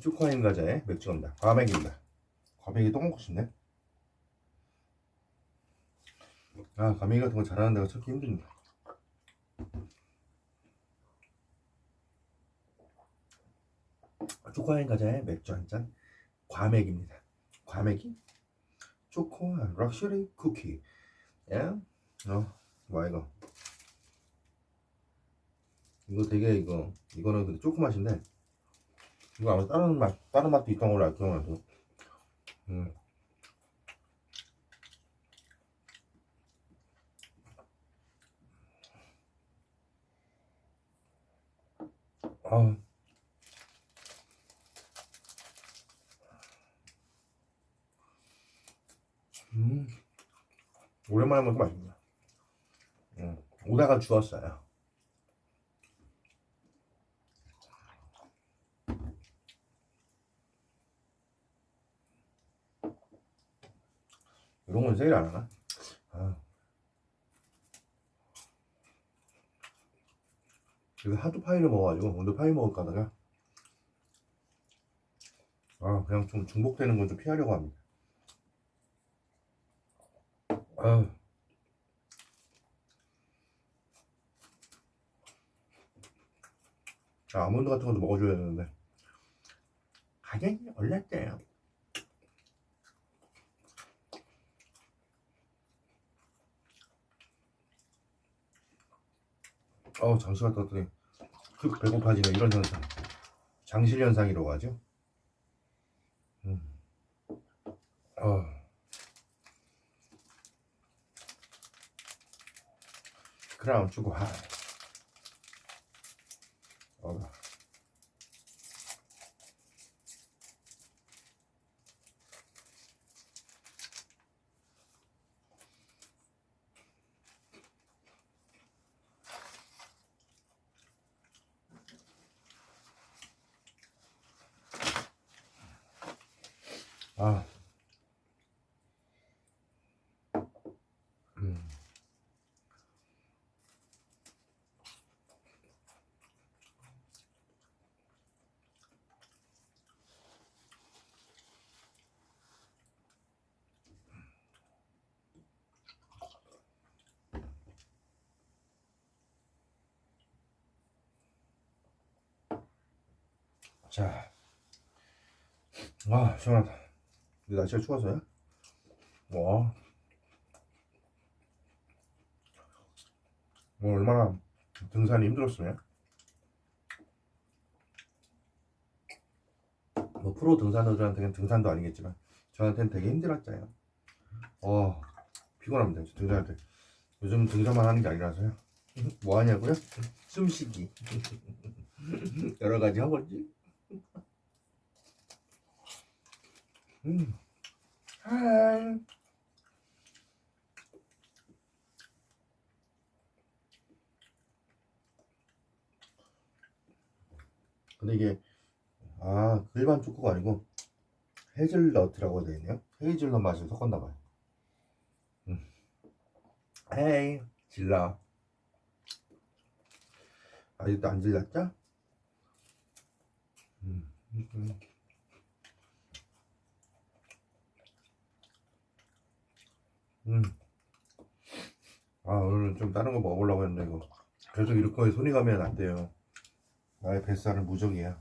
쭈코인 과자의 맥주입니다. 과메기입니다. 과메기 또 먹고 싶네. 아, 과메기 같은 거 잘하는 데가 찾기 힘듭니다. 초코와인 과자의 맥주 한 잔, 과메기입니다. 과메기, 초코 럭셔리 쿠키. 예? 어, 뭐야 이거? 이거 되게 이거 이거는 근데 초코 맛인데 이거 아마 다른 맛 다른 맛도 있던 걸로 알고 나도. 음. 아. 음. 오랜만에 먹으니까 맛있네. 음. 오다가 주웠어요. 이런 건 세일 안 하나? 아. 이거 하도 파이를 먹어가지고 오늘 파이 먹을까 하다가 아 그냥 좀 중복되는 건 좀 피하려고 합니다. 아. 아, 아몬드 같은 것도 먹어줘야 되는데 가격이 올랐대요. 어 장시 갔다 왔더니 그 배고파지네 이런 현상 장실 현상이라고 하죠. 음. 어. 크라운 주고 하. 어. 아. 음. 자, 아 시원하다. 근데 날씨가 추워서요? 와, 뭐 얼마나 등산이 힘들었으면 뭐 프로 등산러들한테는 등산도 아니겠지만 저한테는 되게 힘들었잖아요. 어 피곤합니다. 등산할 때 요즘 등산만 하는 게 아니라서요. 뭐 하냐고요? 숨쉬기 여러 가지 하고지. 음. 하이. 근데 이게 아 일반 초코가 아니고 헤즐넛이라고 되어 있네요. 헤이즐넛 맛을 섞었나 봐요. 음. 헤이 질러. 아직도 안 질렸죠? 음. 음. 음. 아 오늘은 좀 다른 거 먹으려고 했는데 이거 계속 이렇게 손이 가면 안 돼요. 나의 뱃살은 무적이야.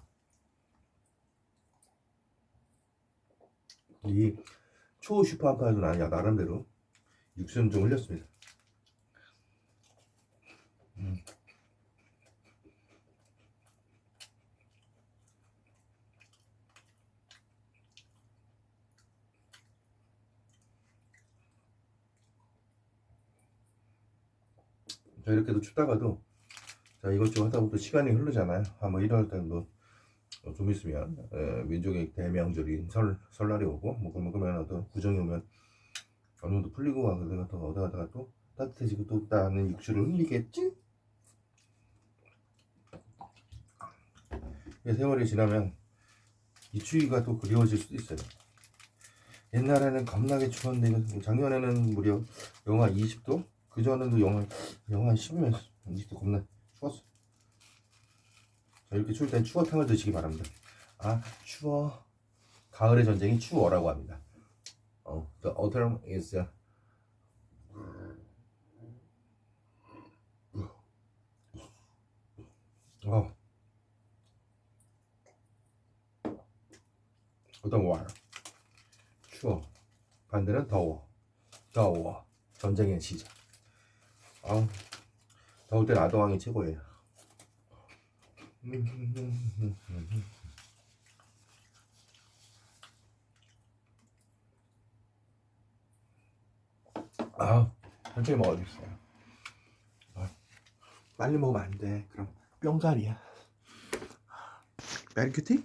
이 초 슈퍼한파도 아니야 나름대로 육수는 좀 흘렸습니다. 자 이렇게도 춥다가도 자 이것저것 하다 보면 시간이 흐르잖아요. 아마 이럴 때도 어, 좀 있으면 에, 민족의 대명절인 설 설날이 오고 뭐 그러면 그러면 어떤 구정이 오면 어느 정도 풀리고 가다가 또 어디 가다가 또 따뜻해지고 또 따는 육수를 흘리겠지? 이 세월이 지나면 이 추위가 또 그리워질 수도 있어요. 옛날에는 겁나게 추웠는데 작년에는 무려 영하 20도 그 전에도 영하 영하 10면 20도 겁나 추웠어. 자, 이렇게 추울 땐 추어탕을 드시기 바랍니다. 아 추워. 가을의 전쟁이 추워라고 합니다. 어, the autumn is uh, 어. 어떤 월 추워 반대는 더워 더워 전쟁의 시작 아 더울 땐 아도왕이 최고예요. 아 천천히 먹어주세요. 아, 빨리 먹으면 안 돼. 그럼 뿅갈이야. 베리큐티?